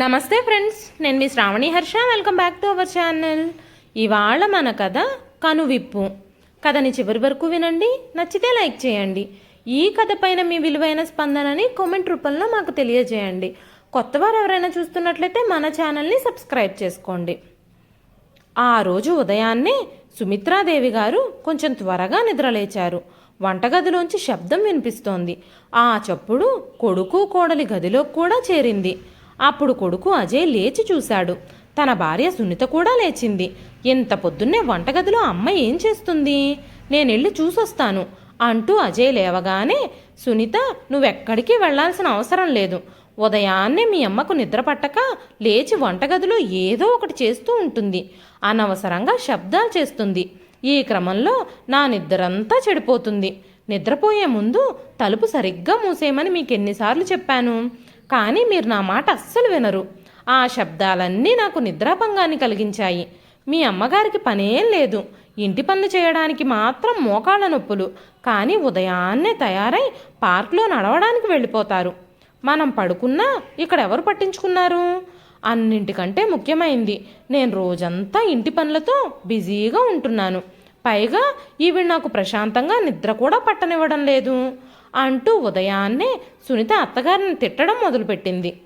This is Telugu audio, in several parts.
నమస్తే ఫ్రెండ్స్ నేను మీ Shravani Harsha. Welcome back to our channel ఇవాళ మన కథ కనువిప్పు. కథని చివరి వరకు వినండి నచ్చితే లైక్ చేయండి. ఈ కథ పైన మీ విలువైన స్పందనని కామెంట్ రూపంలో మాకు తెలియజేయండి. కొత్తవారు ఎవరైనా చూస్తున్నట్లయితే మన ఛానల్ని సబ్స్క్రైబ్ చేసుకోండి. ఆ రోజు ఉదయాన్నే సుమిత్రాదేవి గారు కొంచెం త్వరగా నిద్రలేచారు. వంటగదిలోంచి శబ్దం వినిపిస్తోంది. ఆ చప్పుడు కొడుకు కోడలి గదిలోకి కూడా చేరింది. అప్పుడు కొడుకు అజయ్ లేచి చూశాడు. తన భార్య సునీత కూడా లేచింది. ఇంత పొద్దున్నే వంటగదిలో అమ్మ ఏం చేస్తుంది? నేనెళ్ళి చూసొస్తాను అంటూ అజయ్ లేవగానే సునీత నువ్వెక్కడికి వెళ్ళాల్సిన అవసరం లేదు. ఉదయాన్నే మీ అమ్మకు నిద్ర పట్టక లేచి వంటగదిలో ఏదో ఒకటి చేస్తూ ఉంటుంది. అనవసరంగా శబ్దాలు చేస్తుంది. ఈ క్రమంలో నా నిద్రంతా చెడిపోతుంది. నిద్రపోయే ముందు తలుపు సరిగ్గా మూసేయమని మీకు ఎన్నిసార్లు చెప్పాను? కానీ మీరు నా మాట అస్సలు వినరు. ఆ శబ్దాలన్నీ నాకు నిద్రాభంగాన్ని కలిగించాయి. మీ అమ్మగారికి పనేం లేదు. ఇంటి పనులు చేయడానికి మాత్రం మోకాళ్ళ నొప్పులు. కానీ ఉదయాన్నే తయారై పార్క్లో నడవడానికి వెళ్ళిపోతారు. మనం పడుకున్నా ఇక్కడ ఎవరు పట్టించుకున్నారు? అన్నింటికంటే ముఖ్యమైంది నేను రోజంతా ఇంటి పనులతో బిజీగా ఉంటున్నాను. పైగా ఈవిడ నాకు ప్రశాంతంగా నిద్ర కూడా పట్టనివ్వడం లేదు. అంటూ ఉదయాన్నే సునీత అత్తగారిని తిట్టడం మొదలుపెట్టింది.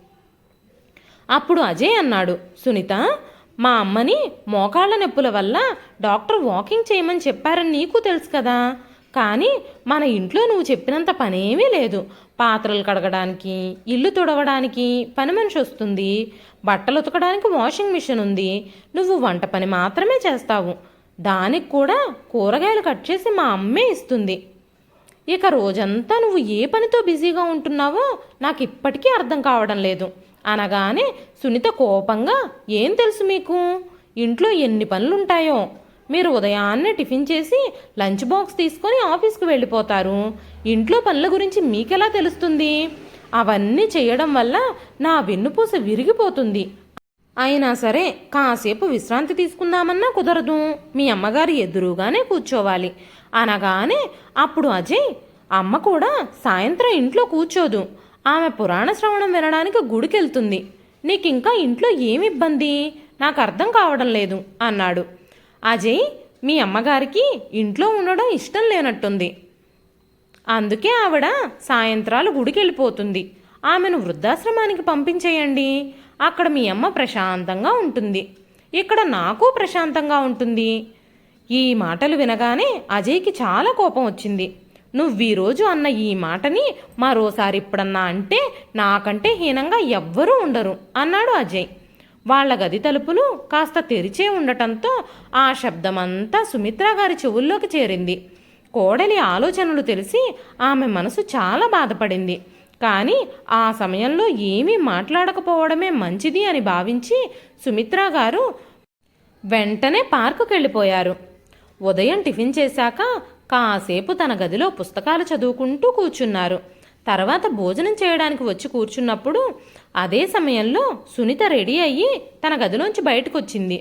అప్పుడు అజయ్ అన్నాడు సునీత మా అమ్మని మోకాళ్ళ నొప్పుల వల్ల డాక్టర్ వాకింగ్ చేయమని చెప్పారని నీకు తెలుసు కదా. కానీ మన ఇంట్లో నువ్వు చెప్పినంత పనేమీ లేదు. పాత్రలు కడగడానికి ఇల్లు తుడవడానికి పని మనిషి వస్తుంది. బట్టలు ఉతకడానికి వాషింగ్ మిషన్ ఉంది. నువ్వు వంట పని మాత్రమే చేస్తావు. దానికి కూడా కూరగాయలు కట్ చేసి మా అమ్మే ఇస్తుంది. ఇక రోజంతా నువ్వు ఏ పనితో బిజీగా ఉంటున్నావో నాకు ఇప్పటికీ అర్థం కావడం లేదు. అనగానే సునీత కోపంగా ఏం తెలుసు మీకు? ఇంట్లో ఎన్ని పనులుంటాయో? మీరు ఉదయాన్నే టిఫిన్ చేసి లంచ్ బాక్స్ తీసుకొని ఆఫీస్కి వెళ్ళిపోతారు. ఇంట్లో పనుల గురించి మీకెలా తెలుస్తుంది? అవన్నీ చేయడం వల్ల నా వెన్నుపూస విరిగిపోతుంది. అయినా సరే కాసేపు విశ్రాంతి తీసుకుందామన్నా కుదరదు. మీ అమ్మగారు ఎదురుగానే కూర్చోవాలి. అనగానే అప్పుడు అజయ్ అమ్మ కూడా సాయంత్రం ఇంట్లో కూర్చోదు. ఆమె పురాణ శ్రవణం వినడానికి గుడికెళ్తుంది. నీకింకా ఇంట్లో ఏమి ఇబ్బంది నాకు అర్థం కావడం లేదు అన్నాడు. అజయ్ మీ అమ్మగారికి ఇంట్లో ఉండడం ఇష్టం లేనట్టుంది. అందుకే ఆవిడ సాయంత్రాలు గుడికి వెళ్ళిపోతుంది ఆమెను వృద్ధాశ్రమానికి పంపించేయండి. అక్కడ మీ అమ్మ ప్రశాంతంగా ఉంటుంది. ఇక్కడ నాకు ప్రశాంతంగా ఉంటుంది. ఈ మాటలు వినగానే అజయ్కి చాలా కోపం వచ్చింది. నువ్వు ఈరోజు అన్న ఈ మాటని మరోసారి ఇప్పుడన్నా అంటే నాకంటే హీనంగా ఎవ్వరూ ఉండరు అన్నాడు అజయ్. వాళ్ళ గది తలుపులు కాస్త తెరిచే ఉండటంతో ఆ శబ్దమంతా సుమిత్ర గారి చెవుల్లోకి చేరింది. కోడలి ఆలోచనలు తెలిసి ఆమె మనసు చాలా బాధపడింది. కానీ ఆ సమయంలో ఏమీ మాట్లాడకపోవడమే మంచిది అని భావించి సుమిత్ర గారు వెంటనే పార్కుకి వెళ్ళిపోయారు ఉదయం టిఫిన్ చేశాక కాసేపు తన గదిలో పుస్తకాలు చదువుకుంటూ కూర్చున్నారు. తర్వాత భోజనం చేయడానికి వచ్చి కూర్చున్నప్పుడు అదే సమయంలో సునీత రెడీ అయ్యి తన గదిలోంచి బయటకు వచ్చింది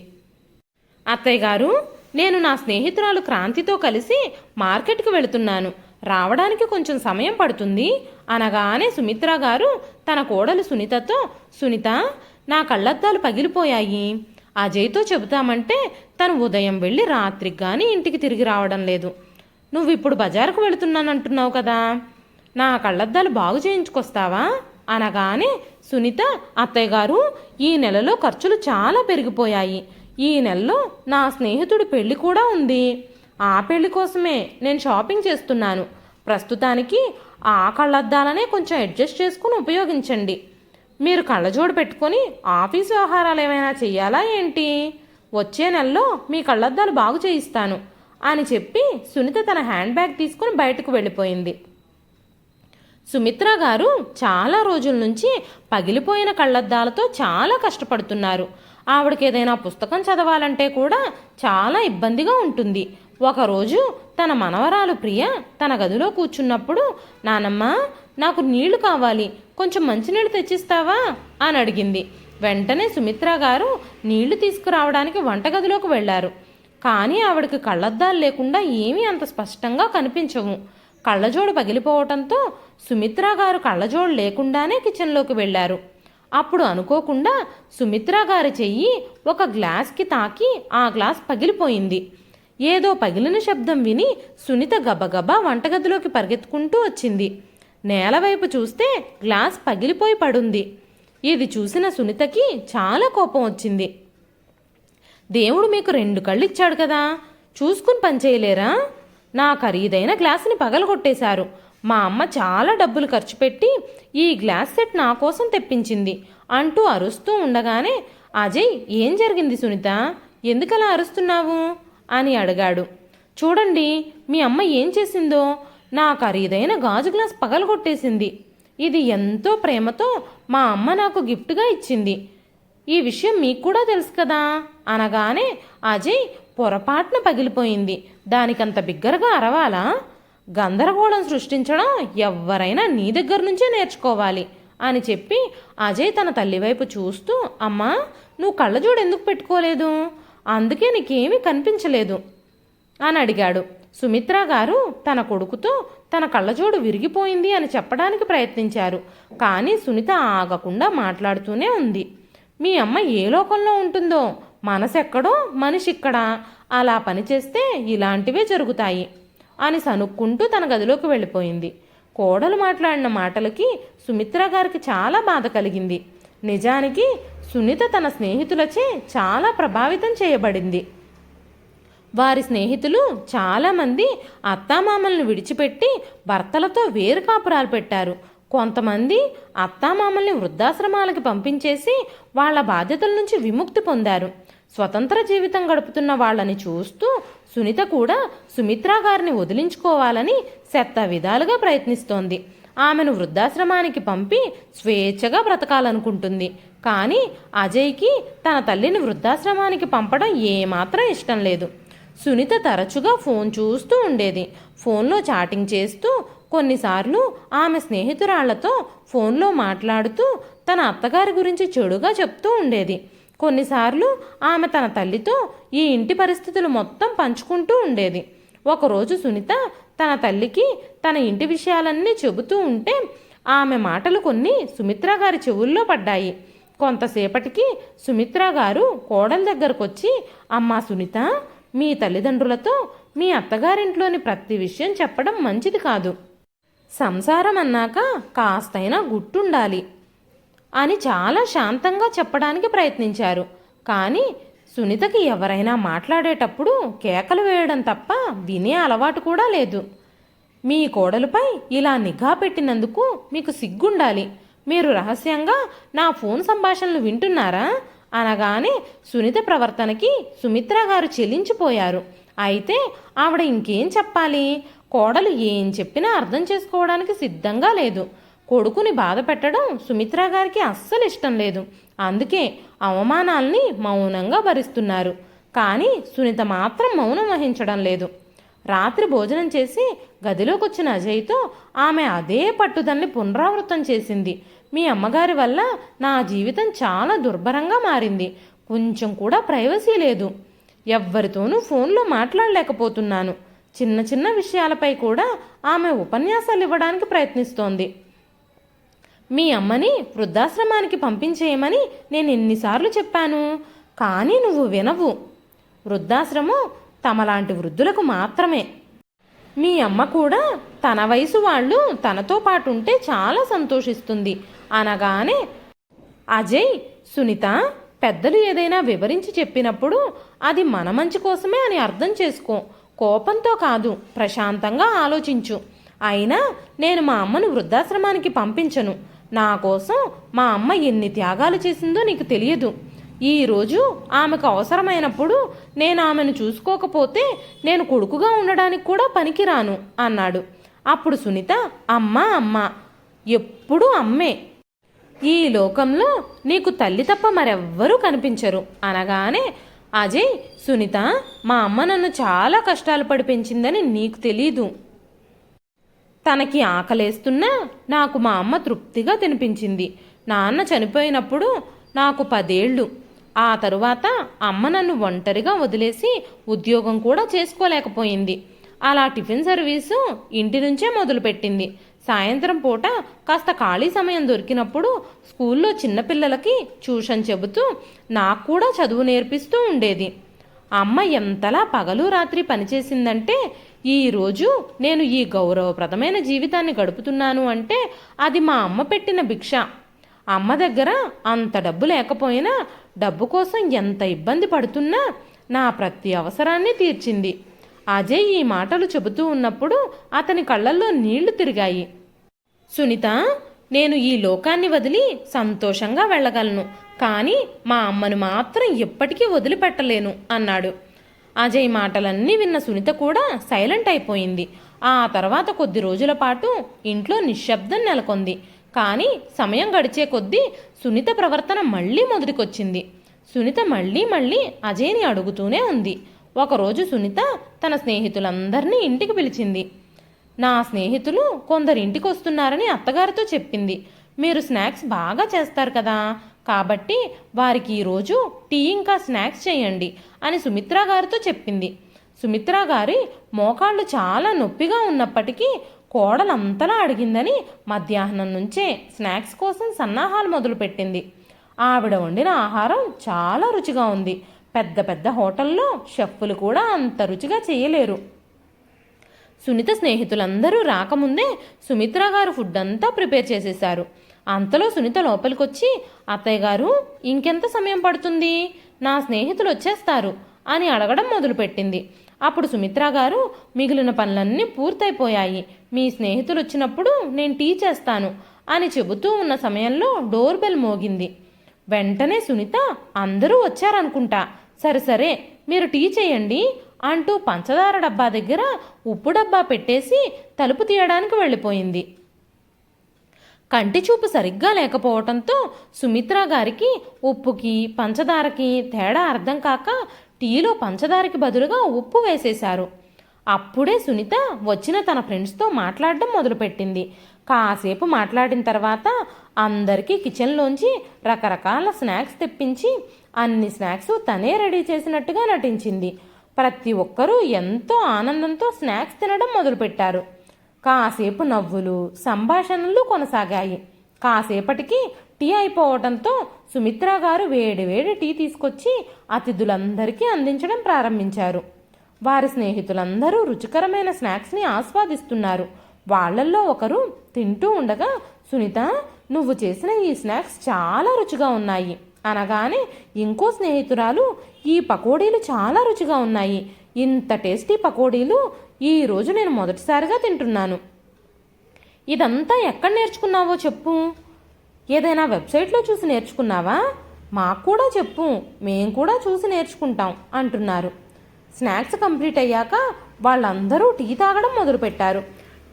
అత్తయ్య గారు నేను నా స్నేహితురాలు క్రాంతితో కలిసి మార్కెట్కి వెళుతున్నాను. రావడానికి కొంచెం సమయం పడుతుంది అనగానే సుమిత్ర గారు తన కోడలు సునీతతో సునీత నా కళ్ళద్దాలు పగిలిపోయాయి. అజయ్తో చెబుతామంటే తను ఉదయం వెళ్ళి రాత్రికి కానీ ఇంటికి తిరిగి రావడం లేదు. నువ్వు ఇప్పుడు బజారుకు వెళుతున్నానంటున్నావు కదా. నా కళ్ళద్దాలు బాగు చేయించుకొస్తావా? అనగానే సునీత అత్తయ్య గారు ఈ నెలలో ఖర్చులు చాలా పెరిగిపోయాయి. ఈ నెలలో నా స్నేహితుడి పెళ్ళి కూడా ఉంది. ఆ పెళ్ళి కోసమే నేను షాపింగ్ చేస్తున్నాను. ప్రస్తుతానికి ఆ కళ్ళద్దాలనే కొంచెం అడ్జస్ట్ చేసుకుని ఉపయోగించండి. మీరు కళ్ళజోడు పెట్టుకొని ఆఫీస్ వ్యవహారాలు ఏమైనా చెయ్యాలా ఏంటి? వచ్చే నెలలో మీ కళ్ళద్దాలు బాగు చేయిస్తాను అని చెప్పి సునీత తన హ్యాండ్ బ్యాగ్ తీసుకుని బయటకు వెళ్ళిపోయింది. సుమిత్ర గారు చాలా రోజుల నుంచి పగిలిపోయిన కళ్ళద్దాలతో చాలా కష్టపడుతున్నారు. ఆవిడకి ఏదైనా పుస్తకం చదవాలంటే కూడా చాలా ఇబ్బందిగా ఉంటుంది. ఒకరోజు తన మనవరాలు ప్రియ తన గదిలో కూర్చున్నప్పుడు నానమ్మ నాకు నీళ్ళు కావాలి. కొంచెం మంచినీళ్ళు తెచ్చిస్తావా? అని అడిగింది. వెంటనే సుమిత్ర గారు నీళ్ళు తీసుకురావడానికి వంటగదిలోకి వెళ్ళారు. కానీ ఆవిడకి కళ్ళద్దాలు లేకుండా ఏమీ అంత స్పష్టంగా కనిపించవు. కళ్ళజోడు పగిలిపోవటంతో సుమిత్ర గారు కళ్ళజోడు లేకుండానే కిచెన్లోకి వెళ్ళారు. అప్పుడు అనుకోకుండా సుమిత్ర గారి చెయ్యి ఒక గ్లాస్కి తాకి ఆ గ్లాస్ పగిలిపోయింది. ఏదో పగిలిన శబ్దం విని సునీత గబగబా వంటగదిలోకి పరిగెత్తుకుంటూ వచ్చింది. నేలవైపు చూస్తే గ్లాస్ పగిలిపోయి పడుంది. ఇది చూసిన సునీతకి చాలా కోపం వచ్చింది. దేవుడు మీకు రెండు కళ్ళు ఇచ్చాడు కదా. చూసుకుని పనిచేయలేరా నా ఖరీదైన గ్లాసుని పగలగొట్టేశారు. మా అమ్మ చాలా డబ్బులు ఖర్చు పెట్టి ఈ గ్లాస్ సెట్ నా కోసం తెప్పించింది. అంటూ అరుస్తూ ఉండగానే అజయ్ ఏం జరిగింది సునీత? ఎందుకలా అరుస్తున్నావు? అని అడిగాడు. చూడండి మీ అమ్మ ఏం చేసిందో? నా ఖరీదైన గాజు గ్లాస్ పగలగొట్టేసింది. ఇది ఎంతో ప్రేమతో మా అమ్మ నాకు గిఫ్ట్గా ఇచ్చింది. ఈ విషయం మీకు కూడా తెలుసు కదా? అనగానే అజయ్ పొరపాటున పగిలిపోయింది. దానికంత బిగ్గరగా అరవాలా? గందరగోళం సృష్టించడం ఎవరైనా నీ దగ్గర నుంచే నేర్చుకోవాలి అని చెప్పి అజయ్ తన తల్లి వైపు చూస్తూ అమ్మా నువ్వు కళ్ళజోడు ఎందుకు పెట్టుకోలేదు? అందుకే నీకేమీ కనిపించలేదు అని అడిగాడు. సుమిత్ర గారు తన కొడుకుతో తన కళ్ళజోడు విరిగిపోయింది అని చెప్పడానికి ప్రయత్నించారు. కానీ సునీత ఆగకుండా మాట్లాడుతూనే ఉంది. మీ అమ్మ ఏ లోకంలో ఉంటుందో మనసెక్కడో మనిషిక్కడ? అలా పనిచేస్తే ఇలాంటివే జరుగుతాయి అని సనుక్కుంటూ తన గదిలోకి వెళ్ళిపోయింది. కోడలు మాట్లాడిన మాటలకి సుమిత్ర గారికి చాలా బాధ కలిగింది. నిజానికి సునీత తన స్నేహితులచే చాలా ప్రభావితం చేయబడింది. వారి స్నేహితులు చాలామంది అత్తామామలను విడిచిపెట్టి భర్తలతో వేరు కాపురాలు పెట్టారు. కొంతమంది అత్తామామల్ని వృద్ధాశ్రమాలకి పంపించేసి వాళ్ళ బాధ్యతల నుంచి విముక్తి పొందారు. స్వతంత్ర జీవితం గడుపుతున్న వాళ్ళని చూస్తూ సునీత కూడా సుమిత్రా గారిని వదిలించుకోవాలని శత విధాలుగా ప్రయత్నిస్తోంది. ఆమెను వృద్ధాశ్రమానికి పంపి స్వేచ్ఛగా బ్రతకాలనుకుంటుంది. కానీ అజయ్కి తన తల్లిని వృద్ధాశ్రమానికి పంపడం ఏమాత్రం ఇష్టం లేదు. సునీత తరచుగా ఫోన్ చూస్తూ ఉండేది. ఫోన్లో చాటింగ్ చేస్తూ కొన్నిసార్లు ఆమె స్నేహితురాళ్ళతో ఫోన్లో మాట్లాడుతూ తన అత్తగారి గురించి చెడుగా చెప్తూ ఉండేది. కొన్నిసార్లు ఆమె తన తల్లితో ఈ ఇంటి పరిస్థితులు మొత్తం పంచుకుంటూ ఉండేది. ఒకరోజు సునీత తన తల్లికి తన ఇంటి విషయాలన్నీ చెబుతూ ఉంటే ఆమె మాటలు కొన్ని సుమిత్ర గారి చెవుల్లో పడ్డాయి. కొంతసేపటికి సుమిత్ర గారు కోడల దగ్గరకొచ్చి అమ్మా సునీత మీ తల్లిదండ్రులతో మీ అత్తగారింట్లోని ప్రతి విషయం చెప్పడం మంచిది కాదు. సంసారం అన్నాక కాస్తైనా గుట్టుండాలి అని చాలా శాంతంగా చెప్పడానికి ప్రయత్నించారు. కానీ సునీతకి ఎవరైనా మాట్లాడేటప్పుడు కేకలు వేయడం తప్ప వినే అలవాటు కూడా లేదు. మీ కోడలుపై ఇలా నిఘా పెట్టినందుకు మీకు సిగ్గుండాలి. మీరు రహస్యంగా నా ఫోన్ సంభాషణలు వింటున్నారా? అనగానే సునీత ప్రవర్తనకి సుమిత్ర గారు చెల్లించిపోయారు. అయితే ఆవిడ ఇంకేం చెప్పాలి? కోడలు ఏం చెప్పినా అర్థం చేసుకోవడానికి సిద్ధంగా లేదు. కొడుకుని బాధ పెట్టడం సుమిత్ర గారికి అస్సలు ఇష్టం లేదు. అందుకే అవమానాల్ని మౌనంగా భరిస్తున్నారు. కానీ సునీత మాత్రం మౌనం వహించడం లేదు. రాత్రి భోజనం చేసి గదిలోకి వచ్చిన అజయ్తో ఆమె అదే పట్టుదలని పునరావృతం చేసింది. మీ అమ్మగారి వల్ల నా జీవితం చాలా దుర్భరంగా మారింది. కొంచెం కూడా ప్రైవసీ లేదు. ఎవ్వరితోనూ ఫోన్లో మాట్లాడలేకపోతున్నాను. చిన్న చిన్న విషయాలపై కూడా ఆమె ఉపన్యాసాలు ఇవ్వడానికి ప్రయత్నిస్తోంది. మీ అమ్మని వృద్ధాశ్రమానికి పంపించేయమని నేను ఎన్నిసార్లు చెప్పాను. కానీ నువ్వు వినవు. వృద్ధాశ్రమం తమలాంటి వృద్ధులకు మాత్రమే. మీ అమ్మ కూడా తన వయసు వాళ్ళు తనతో పాటు ఉంటే చాలా సంతోషిస్తుంది. అనగానే అజయ్ సునీత పెద్దలు ఏదైనా వివరించి చెప్పినప్పుడు అది మన మంచి కోసమే అని అర్థం చేసుకో. కోపంతో కాదు ప్రశాంతంగా ఆలోచించు. అయినా నేను మా అమ్మను వృద్ధాశ్రమానికి పంపించను. నా కోసం మా అమ్మ ఎన్ని త్యాగాలు చేసిందో నీకు తెలియదు. ఈరోజు ఆమెకు అవసరమైనప్పుడు నేను ఆమెను చూసుకోకపోతే నేను కొడుకుగా ఉండడానికి కూడా పనికిరాను అన్నాడు. అప్పుడు సునీత అమ్మ అమ్మ ఎప్పుడూ అమ్మే. ఈ లోకంలో నీకు తల్లి తప్ప మరెవ్వరూ కనిపించరు. అనగానే అజయ్ సునీత మా అమ్మ నన్ను చాలా కష్టాలు పడి పెంచిందని నీకు తెలీదు. తనకి ఆకలేస్తున్నా నాకు మా అమ్మ తృప్తిగా తినిపించింది. నాన్న చనిపోయినప్పుడు నాకు పదేళ్ళు. ఆ తరువాత అమ్మ నన్ను ఒంటరిగా వదిలేసి ఉద్యోగం కూడా చేసుకోలేకపోయింది. అలా టిఫిన్ సర్వీసు ఇంటి నుంచే మొదలుపెట్టింది. సాయంత్రం పూట కాస్త ఖాళీ సమయం దొరికినప్పుడు స్కూల్లో చిన్నపిల్లలకి ట్యూషన్ చెబుతూ నాకు కూడా చదువు నేర్పిస్తూ ఉండేది. అమ్మ ఎంతలా పగలు రాత్రి పనిచేసిందంటే ఈరోజు నేను ఈ గౌరవప్రదమైన జీవితాన్ని గడుపుతున్నాను అంటే అది మా అమ్మ పెట్టిన భిక్ష. అమ్మ దగ్గర అంత డబ్బు లేకపోయినా డబ్బు కోసం ఎంత ఇబ్బంది పడుతున్నా నా ప్రతి అవసరాన్ని తీర్చింది. అజయ్ ఈ మాటలు చెబుతూ ఉన్నప్పుడు అతని కళ్ళల్లో నీళ్ళు తిరిగాయి. సునీత నేను ఈ లోకాన్ని వదిలి సంతోషంగా వెళ్ళగలను కానీ మా అమ్మను మాత్రం ఎప్పటికీ వదిలిపెట్టలేను అన్నాడు. అజయ్ మాటలన్నీ విన్న సునీత కూడా సైలెంట్ అయిపోయింది. ఆ తర్వాత కొద్ది రోజుల పాటు ఇంట్లో నిశ్శబ్దం నెలకొంది. కానీ సమయం గడిచే కొద్దీ సునీత ప్రవర్తన మళ్ళీ మొదటికొచ్చింది. సునీత మళ్ళీ మళ్ళీ అజయ్ని అడుగుతూనే ఉంది. ఒకరోజు సునీత తన స్నేహితులందరినీ ఇంటికి పిలిచింది. నా స్నేహితులు కొందరు ఇంటికి వస్తున్నారని అత్తగారితో చెప్పింది. మీరు స్నాక్స్ బాగా చేస్తారు కదా. కాబట్టి వారికి ఈరోజు టీ ఇంకా స్నాక్స్ చేయండి అని సుమిత్రా గారితో చెప్పింది. సుమిత్రా గారి మోకాళ్ళు చాలా నొప్పిగా ఉన్నప్పటికీ కోడలంతలా అడిగిందని మధ్యాహ్నం నుంచే స్నాక్స్ కోసం సన్నాహాలు మొదలుపెట్టింది. ఆవిడ వండిన ఆహారం చాలా రుచిగా ఉంది. పెద్ద పెద్ద హోటల్లో షెఫ్లు కూడా అంత రుచిగా చేయలేరు. సునీత స్నేహితులందరూ రాకముందే సుమిత్ర గారు ఫుడ్ అంతా ప్రిపేర్ చేసేశారు. అంతలో సునీత లోపలికొచ్చి అత్తయ్య గారు ఇంకెంత సమయం పడుతుంది? నా స్నేహితులు వచ్చేస్తారు అని అడగడం మొదలుపెట్టింది. అప్పుడు సుమిత్ర గారు మిగిలిన పనులన్నీ పూర్తయిపోయాయి. మీ స్నేహితులు వచ్చినప్పుడు నేను టీ చేస్తాను అని చెబుతూ ఉన్న సమయంలో డోర్ బెల్ మోగింది. వెంటనే సునీత అందరూ వచ్చారనుకుంటా. సరే సరే మీరు టీ చేయండి అంటూ పంచదార డబ్బా దగ్గర ఉప్పు డబ్బా పెట్టేసి తలుపు తీయడానికి వెళ్ళిపోయింది. కంటి చూపు సరిగ్గా లేకపోవటంతో సుమిత్ర గారికి ఉప్పుకి పంచదారకి తేడా అర్థం కాక టీలో పంచదారకి బదులుగా ఉప్పు వేసేశారు. అప్పుడే సునీత వచ్చిన తన ఫ్రెండ్స్తో మాట్లాడడం మొదలుపెట్టింది. కాసేపు మాట్లాడిన తర్వాత అందరికీ కిచెన్లోంచి రకరకాల స్నాక్స్ తెప్పించి అన్ని స్నాక్స్ తనే రెడీ చేసినట్టుగా నటించింది. ప్రతి ఒక్కరూ ఎంతో ఆనందంతో స్నాక్స్ తినడం మొదలుపెట్టారు. కాసేపు నవ్వులు సంభాషణలు కొనసాగాయి. కాసేపటికి టీ అయిపోవటంతో సుమిత్ర గారు వేడివేడి టీ తీసుకొచ్చి అతిథులందరికీ అందించడం ప్రారంభించారు. వారి స్నేహితులందరూ రుచికరమైన స్నాక్స్ని ఆస్వాదిస్తున్నారు. వాళ్ళల్లో ఒకరు తింటూ ఉండగా సునీత నువ్వు చేసిన ఈ స్నాక్స్ చాలా రుచిగా ఉన్నాయి. అనగానే ఇంకో స్నేహితురాలు ఈ పకోడీలు చాలా రుచిగా ఉన్నాయి. ఇంత టేస్టీ పకోడీలు ఈరోజు నేను మొదటిసారిగా తింటున్నాను. ఇదంతా ఎక్కడ నేర్చుకున్నావో చెప్పు. ఏదైనా వెబ్సైట్లో చూసి నేర్చుకున్నావా? మాకు కూడా చెప్పు. మేము కూడా చూసి నేర్చుకుంటాం అంటున్నారు. స్నాక్స్ కంప్లీట్ అయ్యాక వాళ్ళందరూ టీ తాగడం మొదలుపెట్టారు.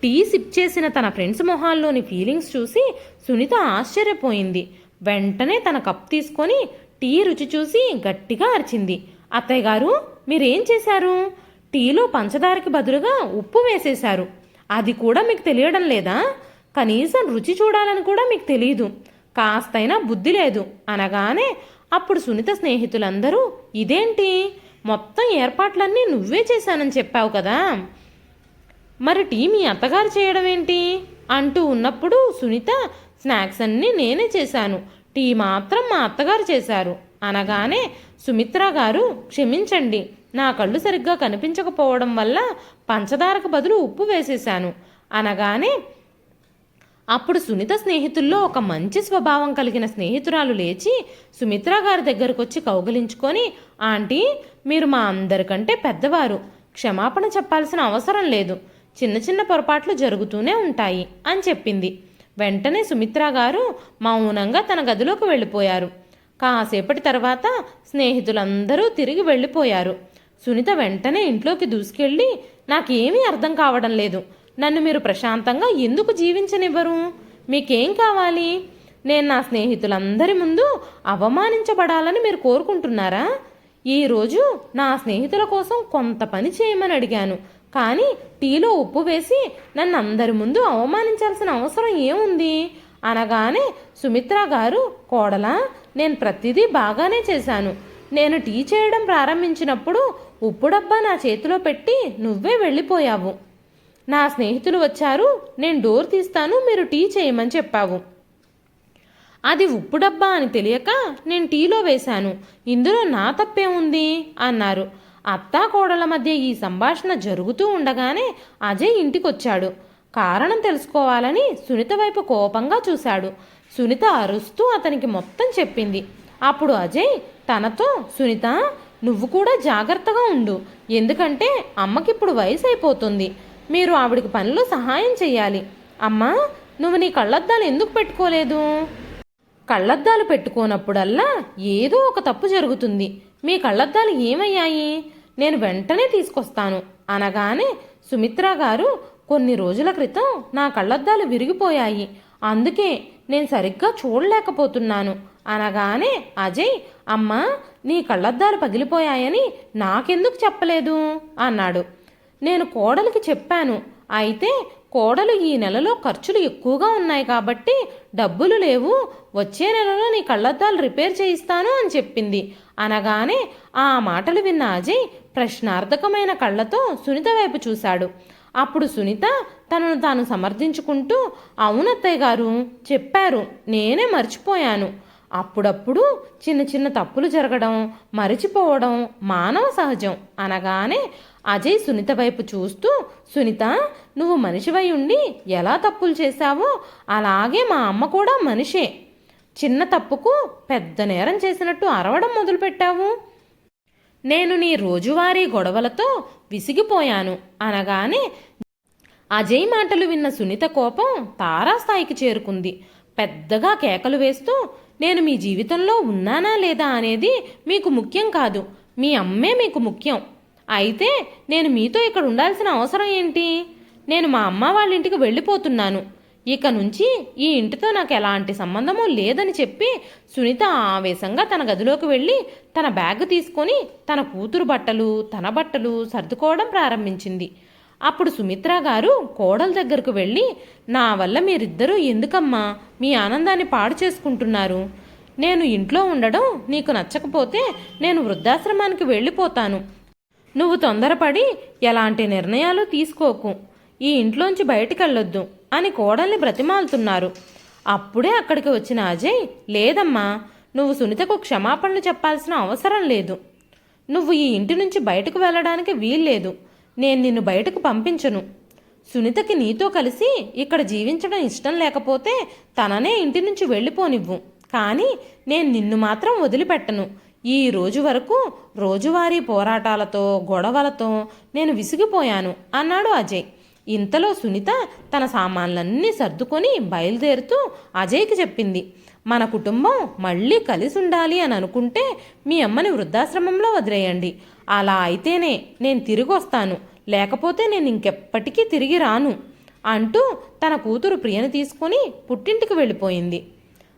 టీ సిప్ చేసిన తన ఫ్రెండ్స్ మొహాల్లోని ఫీలింగ్స్ చూసి సునీత ఆశ్చర్యపోయింది. వెంటనే తన కప్ తీసుకొని టీ రుచి చూసి గట్టిగా అరిచింది. అత్తయ్య గారు మీరేం చేశారు? టీలో పంచదారకి బదులుగా ఉప్పు వేసేశారు. అది కూడా మీకు తెలియడం లేదా? కనీసం రుచి చూడాలని కూడా మీకు తెలియదు కాస్తైనా బుద్ధి లేదు. అనగానే అప్పుడు సునీత స్నేహితులందరూ ఇదేంటి? మొత్తం ఏర్పాట్లన్నీ నువ్వే చేశానని చెప్పావు కదా? మరి టీ మీ అత్తగారు చేయడం ఏంటి? అంటూ ఉన్నప్పుడు సునీత స్నాక్స్ అన్నీ నేనే చేశాను. టీ మాత్రం మా అత్తగారు చేశారు. అనగానే సుమిత్ర గారు క్షమించండి. నా కళ్ళు సరిగ్గా కనిపించకపోవడం వల్ల పంచదారకు బదులు ఉప్పు వేసేశాను. అనగానే అప్పుడు సునీత స్నేహితుల్లో ఒక మంచి స్వభావం కలిగిన స్నేహితురాలు లేచి సుమిత్ర గారి దగ్గరకు వచ్చి కౌగిలించుకొని ఆంటీ మీరు మా అందరికంటే పెద్దవారు. క్షమాపణ చెప్పాల్సిన అవసరం లేదు. చిన్న చిన్న పొరపాట్లు జరుగుతూనే ఉంటాయి అని చెప్పింది. వెంటనే సుమిత్ర గారు మౌనంగా తన గదిలోకి వెళ్ళిపోయారు. కాసేపటి తర్వాత స్నేహితులందరూ తిరిగి వెళ్ళిపోయారు. సునీత వెంటనే ఇంట్లోకి దూసుకెళ్ళి నాకేమీ అర్థం కావడం లేదు. నన్ను మీరు ప్రశాంతంగా ఎందుకు జీవించనివ్వరు? మీకేం కావాలి? నేను నా స్నేహితులందరి ముందు అవమానించబడాలని మీరు కోరుకుంటున్నారా? ఈరోజు నా స్నేహితుల కోసం కొంత పని చేయమని అడిగాను. కానీ టీలో ఉప్పు వేసి నన్ను అందరి ముందు అవమానించాల్సిన అవసరం ఏముంది? అనగానే సుమిత్ర గారు కోడలా నేను ప్రతిదీ బాగానే చేశాను. నేను టీ చేయడం ప్రారంభించినప్పుడు ఉప్పు డబ్బా నా చేతిలో పెట్టి నువ్వే వెళ్ళిపోయావు. నా స్నేహితులు వచ్చారు నేను డోర్ తీస్తాను మీరు టీ చేయమని చెప్పావు. అది ఉప్పు డబ్బా అని తెలియక నేను టీలో వేశాను. ఇందులో నా తప్పే ఉంది అన్నారు. అత్తాకోడల మధ్య ఈ సంభాషణ జరుగుతూ ఉండగానే అజయ్ ఇంటికొచ్చాడు. కారణం తెలుసుకోవాలని సునీత వైపు కోపంగా చూశాడు. సునీత అరుస్తూ అతనికి మొత్తం చెప్పింది. అప్పుడు అజయ్ తనతో సునీత నువ్వు కూడా జాగ్రత్తగా ఉండు. ఎందుకంటే అమ్మకిప్పుడు వయసు అయిపోతుంది మీరు ఆవిడికి పనిలో సహాయం చేయాలి అమ్మా నువ్వు నీ కళ్ళద్దాలు ఎందుకు పెట్టుకోలేదు? కళ్ళద్దాలు పెట్టుకోనప్పుడల్లా ఏదో ఒక తప్పు జరుగుతుంది. మీ కళ్ళద్దాలు ఏమయ్యాయి? నేను వెంటనే తీసుకొస్తాను. అనగానే సుమిత్ర గారు కొన్ని రోజుల క్రితం నా కళ్ళద్దాలు విరిగిపోయాయి. అందుకే నేను సరిగ్గా చూడలేకపోతున్నాను. అనగానే అజయ్ అమ్మా నీ కళ్ళద్దాలు పగిలిపోయాయని నాకెందుకు చెప్పలేదు? అన్నాడు. నేను కోడలికి చెప్పాను. అయితే కోడలు ఈ నెలలో ఖర్చులు ఎక్కువగా ఉన్నాయి కాబట్టి డబ్బులు లేవు. వచ్చే నెలలో నీ కళ్ళద్దాలు రిపేర్ చేయిస్తాను అని చెప్పింది. అనగానే ఆ మాటలు విన్న అజయ్ ప్రశ్నార్థకమైన కళ్ళతో సునీత వైపు చూశాడు. అప్పుడు సునీత తనను తాను సమర్థించుకుంటూ అవునత్తయ్య గారు చెప్పారు నేనే మర్చిపోయాను. అప్పుడప్పుడు చిన్న చిన్న తప్పులు జరగడం మరిచిపోవడం మానవ సహజం అనగానే అజయ్ సునీత వైపు చూస్తూ సునీత నువ్వు మనిషివై ఉండి ఎలా తప్పులు చేశావో అలాగే మా అమ్మ కూడా మనిషే. చిన్న తప్పుకు పెద్ద నేరం చేసినట్టు అరవడం మొదలుపెట్టావు. నేను నీ రోజువారీ గొడవలతో విసిగిపోయాను అనగానే అజయ్ మాటలు విన్న సునీత కోపం తారాస్థాయికి చేరుకుంది. పెద్దగా కేకలు వేస్తూ నేను మీ జీవితంలో ఉన్నానా లేదా అనేది మీకు ముఖ్యం కాదు. మీ అమ్మే మీకు ముఖ్యం. అయితే నేను మీతో ఇక్కడ ఉండాల్సిన అవసరం ఏంటి? నేను మా అమ్మ వాళ్ళ ఇంటికి వెళ్ళిపోతున్నాను. ఇక నుంచి ఈ ఇంటితో నాకు ఎలాంటి సంబంధము లేదని చెప్పి సునీత ఆవేశంగా తన గదిలోకి వెళ్ళి తన బ్యాగ్ తీసుకొని తన కూతురు బట్టలు తన బట్టలు సర్దుకోవడం ప్రారంభించింది. అప్పుడు సుమిత్ర గారు కోడల దగ్గరకు వెళ్ళి నా వల్ల మీరిద్దరూ ఎందుకమ్మా? మీ ఆనందాన్ని పాడు చేసుకుంటున్నారు. నేను ఇంట్లో ఉండడం నీకు నచ్చకపోతే నేను వృద్ధాశ్రమానికి వెళ్ళిపోతాను. నువ్వు తొందరపడి ఎలాంటి నిర్ణయాలు తీసుకోకు. ఈ ఇంట్లోంచి బయటికెళ్ళొద్దు. అని కోడల్ని బ్రతిమాలుతున్నారు. అప్పుడే అక్కడికి వచ్చిన అజయ్ లేదమ్మా నువ్వు సునీతకు క్షమాపణలు చెప్పాల్సిన అవసరం లేదు. నువ్వు ఈ ఇంటి నుంచి బయటకు వెళ్ళడానికి వీల్లేదు. నేను నిన్ను బయటకు పంపించను. సునీతకి నీతో కలిసి ఇక్కడ జీవించడం ఇష్టం లేకపోతే తననే ఇంటి నుంచి వెళ్ళిపోనివ్వు. కానీ నేను నిన్ను మాత్రం వదిలిపెట్టను. ఈ రోజు వరకు రోజువారీ పోరాటాలతో గొడవలతో నేను విసిగిపోయాను అన్నాడు అజయ్. ఇంతలో సునీత తన సామాన్లన్నీ సర్దుకొని బయలుదేరుతూ అజయ్కి చెప్పింది మన కుటుంబం మళ్ళీ కలిసి ఉండాలి అని అనుకుంటే మీ అమ్మని వృద్ధాశ్రమంలో వదిలేయండి. అలా అయితేనే నేను తిరిగి వస్తాను లేకపోతే నేను ఇంకెప్పటికీ తిరిగి రాను అంటూ తన కూతురు ప్రియని తీసుకొని పుట్టింటికి వెళ్ళిపోయింది.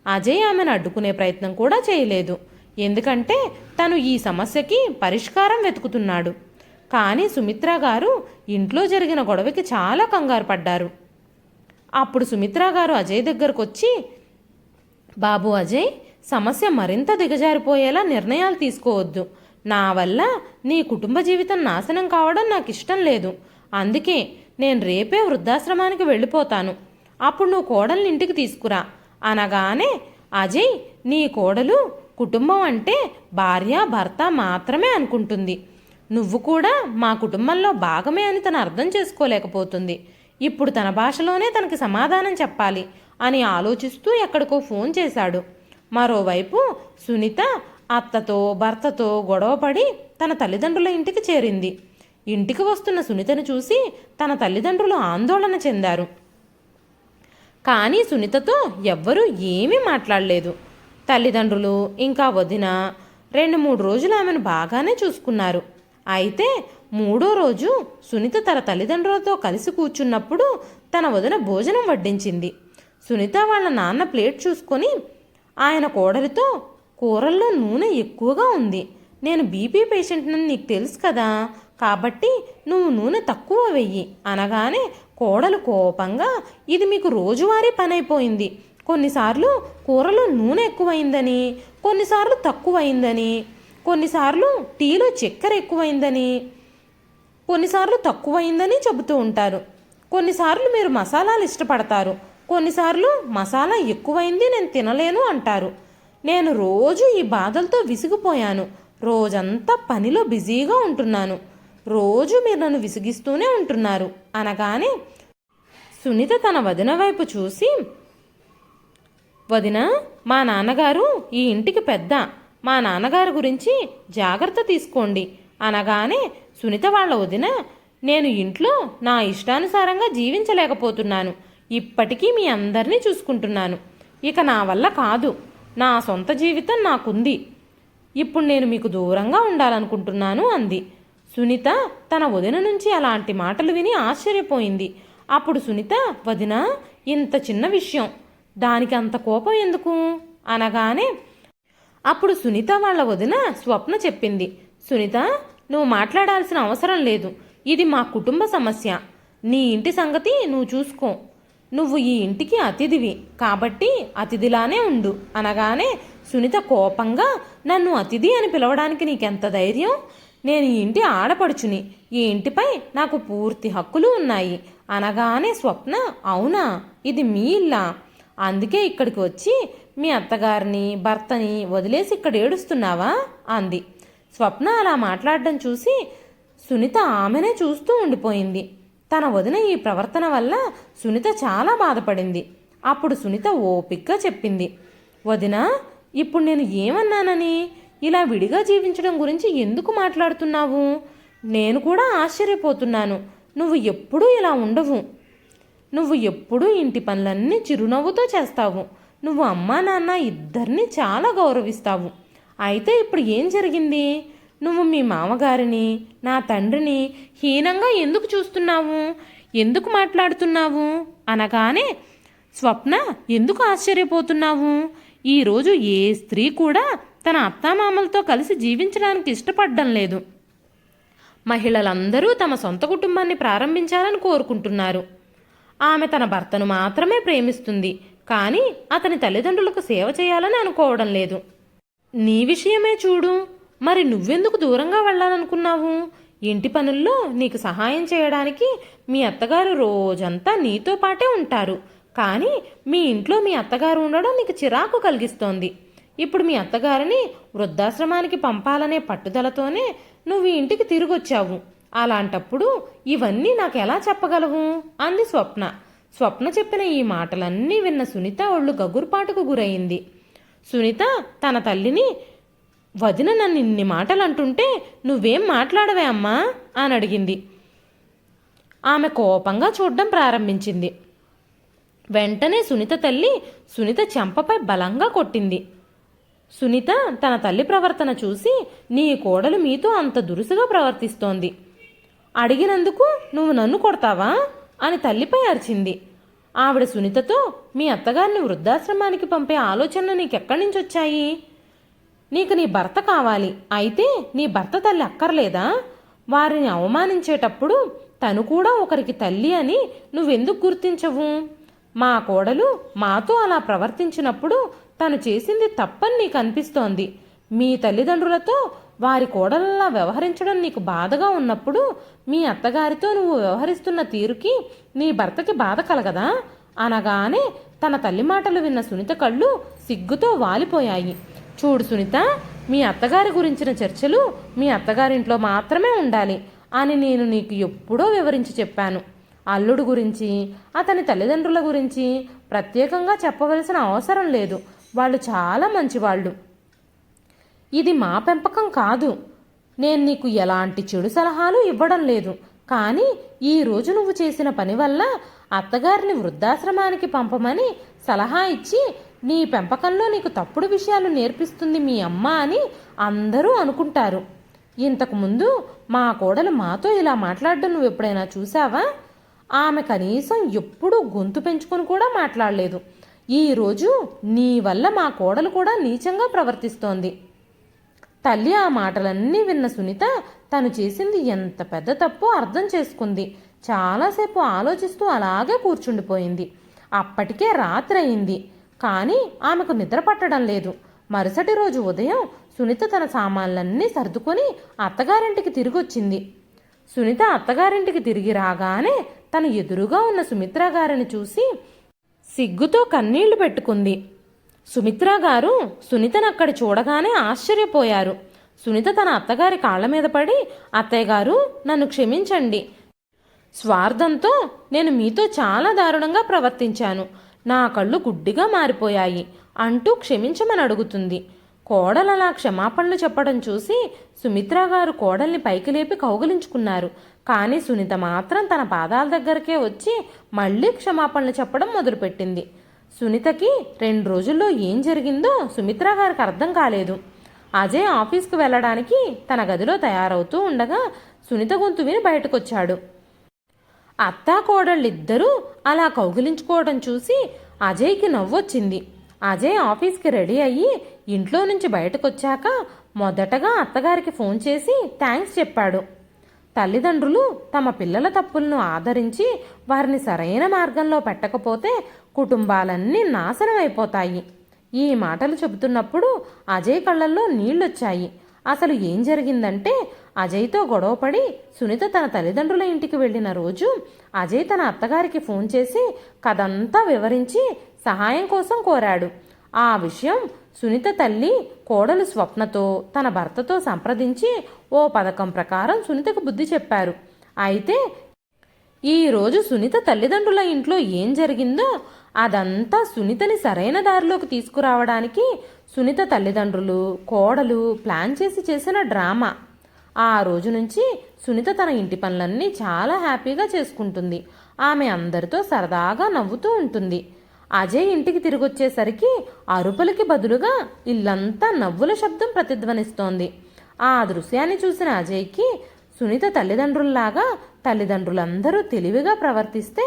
అజయ్ ఆమెను అడ్డుకునే ప్రయత్నం కూడా చేయలేదు ఎందుకంటే తను ఈ సమస్యకి పరిష్కారం వెతుకుతున్నాడు. కానీ సుమిత్ర గారు ఇంట్లో జరిగిన గొడవకి చాలా కంగారు పడ్డారు. అప్పుడు సుమిత్ర గారు అజయ్ దగ్గరకు వచ్చి బాబు అజయ్ సమస్య మరింత దిగజారిపోయేలా నిర్ణయాలు తీసుకోవద్దు. నా వల్ల నీ కుటుంబ జీవితం నాశనం కావడం నాకు ఇష్టం లేదు. అందుకే నేను రేపే వృద్ధాశ్రమానికి వెళ్ళిపోతాను. అప్పుడు నువ్వు కోడల్ని ఇంటికి తీసుకురా. అనగానే అజయ్ నీ కోడలు కుటుంబం అంటే భార్య భర్త మాత్రమే అనుకుంటుంది. నువ్వు కూడా మా కుటుంబంలో భాగమే అని తను అర్థం చేసుకోలేకపోతుంది. ఇప్పుడు తన భాషలోనే తనకి సమాధానం చెప్పాలి అని ఆలోచిస్తూ ఎక్కడికో ఫోన్ చేశాడు. మరోవైపు సునీత అత్తతో భర్తతో గొడవపడి తన తల్లిదండ్రుల ఇంటికి చేరింది. ఇంటికి వస్తున్న సునీతను చూసి తన తల్లిదండ్రులు ఆందోళన చెందారు. కానీ సునీతతో ఎవ్వరూ ఏమీ మాట్లాడలేదు. తల్లిదండ్రులు ఇంకా వదిన రెండు మూడు రోజులు ఆమెను బాగానే చూసుకున్నారు. అయితే మూడో రోజు సునీత తన తల్లిదండ్రులతో కలిసి కూర్చున్నప్పుడు తన వదిన భోజనం వడ్డించింది. సునీత వాళ్ళ నాన్న ప్లేట్ చూసుకొని ఆయన కోడలితో కూరల్లో నూనె ఎక్కువగా ఉంది. నేను బీపీ పేషెంట్నని నీకు తెలుసు కదా. కాబట్టి నువ్వు నూనె తక్కువ వెయ్యి అనగానే కోడలు కోపంగా ఇది మీకు రోజువారీ పని అయిపోయింది కొన్నిసార్లు కూరలో నూనె ఎక్కువైందని కొన్నిసార్లు తక్కువైందని కొన్నిసార్లు టీలో చక్కెర ఎక్కువైందని కొన్నిసార్లు తక్కువైందని చెబుతూ ఉంటారు. కొన్నిసార్లు మీరు మసాలాలు ఇష్టపడతారు. కొన్నిసార్లు మసాలా ఎక్కువైంది నేను తినలేను అంటారు. నేను రోజు ఈ బాధలతో విసిగిపోయాను. రోజంతా పనిలో బిజీగా ఉంటున్నాను. రోజు మీరు నన్ను విసిగిస్తూనే ఉంటున్నారు అనగానే సునీత తన వదిన వైపు చూసి వదిన మా నాన్నగారు ఈ ఇంటికి పెద్ద మా నాన్నగారి గురించి జాగ్రత్త తీసుకోండి అనగానే సునీత వాళ్ళ వదిన నేను ఇంట్లో నా ఇష్టానుసారంగా జీవించలేకపోతున్నాను. ఇప్పటికీ మీ అందరినీ చూసుకుంటున్నాను. ఇక నా వల్ల కాదు. నా సొంత జీవితం నాకుంది. ఇప్పుడు నేను మీకు దూరంగా ఉండాలనుకుంటున్నాను అంది. సునీత తన వదిన నుంచి అలాంటి మాటలు విని ఆశ్చర్యపోయింది. అప్పుడు సునీత వదిన ఇంత చిన్న విషయం. దానికి అంత కోపం ఎందుకు? అనగానే అప్పుడు సునీత వాళ్ళ వదిన స్వప్న చెప్పింది సునీత నువ్వు మాట్లాడాల్సిన అవసరం లేదు. ఇది మా కుటుంబ సమస్య. నీ ఇంటి సంగతి నువ్వు చూసుకో. నువ్వు ఈ ఇంటికి అతిథివి. కాబట్టి అతిథిలానే ఉండు. అనగానే సునీత కోపంగా నన్ను అతిథి అని పిలవడానికి నీకెంత ధైర్యం? నేను ఈ ఇంటి ఆడపడుచుని. ఈ ఇంటిపై నాకు పూర్తి హక్కులు ఉన్నాయి. అనగానే స్వప్న అవునా? ఇది మీ ఇల్లా? అందుకే ఇక్కడికి వచ్చి మీ అత్తగారిని భర్తని వదిలేసి ఇక్కడ ఏడుస్తున్నావా? అంది. స్వప్న అలా మాట్లాడడం చూసి సునీత ఆమెనే చూస్తూ ఉండిపోయింది. తన వదిన ఈ ప్రవర్తన వల్ల సునీత చాలా బాధపడింది. అప్పుడు సునీత ఓపిగ్గా చెప్పింది. వదిన ఇప్పుడు నేను ఏమన్నానని? ఇలా విడిగా జీవించడం గురించి ఎందుకు మాట్లాడుతున్నావు? నేను కూడా ఆశ్చర్యపోతున్నాను. నువ్వు ఎప్పుడూ ఇలా ఉండవు. నువ్వు ఎప్పుడూ ఇంటి పనులన్నీ చిరునవ్వుతో చేస్తావు. నువ్వు అమ్మా నాన్న ఇద్దరిని చాలా గౌరవిస్తావు. అయితే ఇప్పుడు ఏం జరిగింది? నువ్వు మీ మామగారిని నా తండ్రిని హీనంగా ఎందుకు చూస్తున్నావు? ఎందుకు మాట్లాడుతున్నావు? అనగానే స్వప్న ఎందుకు ఆశ్చర్యపోతున్నావు? ఈరోజు ఏ స్త్రీ కూడా తన అత్తామామలతో కలిసి జీవించడానికి ఇష్టపడడం లేదు. మహిళలందరూ తమ సొంత కుటుంబాన్ని ప్రారంభించాలని కోరుకుంటున్నారు. ఆమె తన భర్తను మాత్రమే ప్రేమిస్తుంది కానీ అతని తల్లిదండ్రులకు సేవ చేయాలని అనుకోవడం లేదు. నీ విషయమే చూడు. మరి నువ్వెందుకు దూరంగా వెళ్ళాలనుకున్నావు? ఇంటి పనుల్లో నీకు సహాయం చేయడానికి మీ అత్తగారు రోజంతా నీతో పాటే ఉంటారు. కానీ మీ ఇంట్లో మీ అత్తగారు ఉండడం నీకు చిరాకు కలిగిస్తోంది. ఇప్పుడు మీ అత్తగారిని వృద్ధాశ్రమానికి పంపాలనే పట్టుదలతోనే నువ్వు ఈ ఇంటికి తిరిగొచ్చావు. అలాంటప్పుడు ఇవన్నీ నాకు ఎలా చెప్పగలవు? అంది స్వప్న. స్వప్న చెప్పిన ఈ మాటలన్నీ విన్న సునీత ఒళ్ళు గగురుపాటుకు గురయింది సునీత తన తల్లిని వదిన నన్ను ఇన్ని మాటలు అంటుంటే నువ్వేం మాట్లాడవే అమ్మా? అని అడిగింది. ఆమె కోపంగా చూడడం ప్రారంభించింది. వెంటనే సునీత తల్లి సునీత చెంపపై బలంగా కొట్టింది. సునీత తన తల్లి ప్రవర్తన చూసి నీ కోడలు మీతో అంత దురుసుగా ప్రవర్తిస్తోంది. అడిగినందుకు నువ్వు నన్ను కొడతావా? అని తల్లిపై అరిచింది. ఆవిడ సునీతతో మీ అత్తగారిని వృద్ధాశ్రమానికి పంపే ఆలోచనలు నీకెక్కడి నుంచి వచ్చాయి నీకు నీ భర్త కావాలి. అయితే నీ భర్త తల్లి అక్కర్లేదా? వారిని అవమానించేటప్పుడు తను కూడా ఒకరికి తల్లి అని నువ్వెందుకు గుర్తించవు? మా కోడలు మాతో అలా ప్రవర్తించినప్పుడు తను చేసింది తప్పని నీకు అనిపిస్తోంది మీ తల్లిదండ్రులతో వారి కోడలలా వ్యవహరించడం నీకు బాధగా ఉన్నప్పుడు మీ అత్తగారితో నువ్వు వ్యవహరిస్తున్న తీరుకి నీ భర్తకి బాధ కలగదా? అనగానే తన తల్లి మాటలు విన్న సునీత కళ్ళు సిగ్గుతో వాలిపోయాయి. చూడు సునీత మీ అత్తగారి గురించిన చర్చలు మీ అత్తగారింట్లో మాత్రమే ఉండాలి అని నేను నీకు ఎప్పుడో వివరించి చెప్పాను. అల్లుడు గురించి అతని తల్లిదండ్రుల గురించి ప్రత్యేకంగా చెప్పవలసిన అవసరం లేదు. వాళ్ళు చాలా మంచివాళ్ళు. ఇది మా పెంపకం కాదు. నేను నీకు ఎలాంటి చెడు సలహాలు ఇవ్వడం లేదు. కానీ ఈ రోజు నువ్వు చేసిన పని వల్ల అత్తగారిని వృద్ధాశ్రమానికి పంపమని సలహా ఇచ్చి నీ పెంపకంలో నీకు తప్పుడు విషయాలు నేర్పిస్తుంది మీ అమ్మ అని అందరూ అనుకుంటారు. ఇంతకుముందు మా కోడలు మాతో ఇలా మాట్లాడడం నువ్వు ఎప్పుడైనా చూసావా ఆమె కనీసం ఎప్పుడూ గొంతు పెంచుకొని కూడా మాట్లాడలేదు. ఈరోజు నీ వల్ల మా కోడలు కూడా నీచంగా ప్రవర్తిస్తోంది. తల్లి ఆ మాటలన్నీ విన్న సునీత తను చేసింది ఎంత పెద్ద తప్పు అర్థం చేసుకుంది. చాలాసేపు ఆలోచిస్తూ అలాగే కూర్చుండిపోయింది. అప్పటికే రాత్రి అయింది కానీ ఆమెకు నిద్ర పట్టడం లేదు. మరుసటి రోజు ఉదయం సునీత తన సామాన్లన్నీ సర్దుకొని అత్తగారింటికి తిరిగొచ్చింది. సునీత అత్తగారింటికి తిరిగి రాగానే తన ఎదురుగా ఉన్న సుమిత్ర గారిని చూసి సిగ్గుతో కన్నీళ్ళు పెట్టుకుంది. సుమిత్ర గారు సునీతను అక్కడ చూడగానే ఆశ్చర్యపోయారు. సునీత తన అత్తగారి కాళ్ళ మీద పడి అత్తయ్య గారు నన్ను క్షమించండి. స్వార్థంతో నేను మీతో చాలా దారుణంగా ప్రవర్తించాను. నా కళ్ళు గుడ్డిగా మారిపోయాయి అంటూ క్షమించమని అడుగుతుంది. కోడలలా క్షమాపణలు చెప్పడం చూసి సుమిత్ర గారు కోడల్ని పైకి లేపి కౌగలించుకున్నారు. కానీ సునీత మాత్రం తన పాదాల దగ్గరకే వచ్చి మళ్ళీ క్షమాపణలు చెప్పడం మొదలుపెట్టింది. సునీతకి రెండు రోజుల్లో ఏం జరిగిందో సుమిత్ర గారికి అర్థం కాలేదు. అజయ్ ఆఫీస్కి వెళ్ళడానికి తన గదిలో తయారవుతూ ఉండగా సునీత గొంతు విని బయటకొచ్చాడు. అత్తా కోడళ్ళిద్దరూ అలా కౌగిలించుకోవడం చూసి అజయ్కి నవ్వొచ్చింది. అజయ్ ఆఫీస్కి రెడీ అయ్యి ఇంట్లో నుంచి బయటకొచ్చాక మొదటగా అత్తగారికి ఫోన్ చేసి థ్యాంక్స్ చెప్పాడు. తల్లిదండ్రులు తమ పిల్లల తప్పులను ఆదరించి వారిని సరైన మార్గంలో పెట్టకపోతే కుటుంబాలన్నీ నాశనం అయిపోతాయి ఈ మాటలు చెబుతున్నప్పుడు అజయ్ కళ్ళల్లో నీళ్ళొచ్చాయి. అసలు ఏం జరిగిందంటే అజయ్తో గొడవపడి సునీత తన తల్లిదండ్రుల ఇంటికి వెళ్ళిన రోజు అజయ్ తన అత్తగారికి ఫోన్ చేసి కథంతా వివరించి సహాయం కోసం కోరాడు. ఆ విషయం సునీత తల్లి కోడలు స్వప్నతో తన భర్తతో సంప్రదించి ఓ పథకం ప్రకారం సునీతకు బుద్ధి చెప్పారు. అయితే ఈరోజు సునీత తల్లిదండ్రుల ఇంట్లో ఏం జరిగిందో అదంతా సునీతని సరైన దారిలోకి తీసుకురావడానికి సునీత తల్లిదండ్రులు కోడలు ప్లాన్ చేసి చేసిన డ్రామా. ఆ రోజు నుంచి సునీత తన ఇంటి పనులన్నీ చాలా హ్యాపీగా చేసుకుంటుంది. ఆమె అందరితో సరదాగా నవ్వుతూ ఉంటుంది. అజయ్ ఇంటికి తిరిగొచ్చేసరికి అరుపులకి బదులుగా ఇల్లంతా నవ్వుల శబ్దం ప్రతిధ్వనిస్తోంది. ఆ దృశ్యాన్ని చూసిన అజయ్కి సునీత తల్లిదండ్రుల్లాగా తల్లిదండ్రులందరూ తెలివిగా ప్రవర్తిస్తే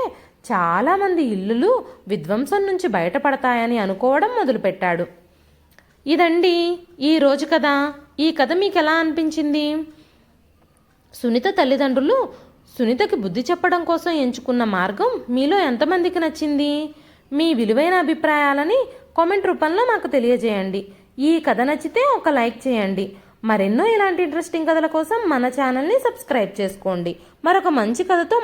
చాలామంది ఇల్లులు విధ్వంసం నుంచి బయటపడతాయని అనుకోవడం మొదలుపెట్టాడు. ఇదండి ఈ రోజు కథ ఈ కథ మీకు ఎలా అనిపించింది? సునీత తల్లిదండ్రులు సునీతకి బుద్ధి చెప్పడం కోసం ఎంచుకున్న మార్గం మీలో ఎంతమందికి నచ్చింది? మీ విలువైన అభిప్రాయాలని కామెంట్ రూపంలో మాకు తెలియజేయండి. ఈ కథ నచ్చితే ఒక లైక్ చేయండి. మరెన్నో ఇలాంటి ఇంట్రెస్టింగ్ కథల కోసం మన ఛానల్ని సబ్స్క్రైబ్ చేసుకోండి. మరొక మంచి కథతో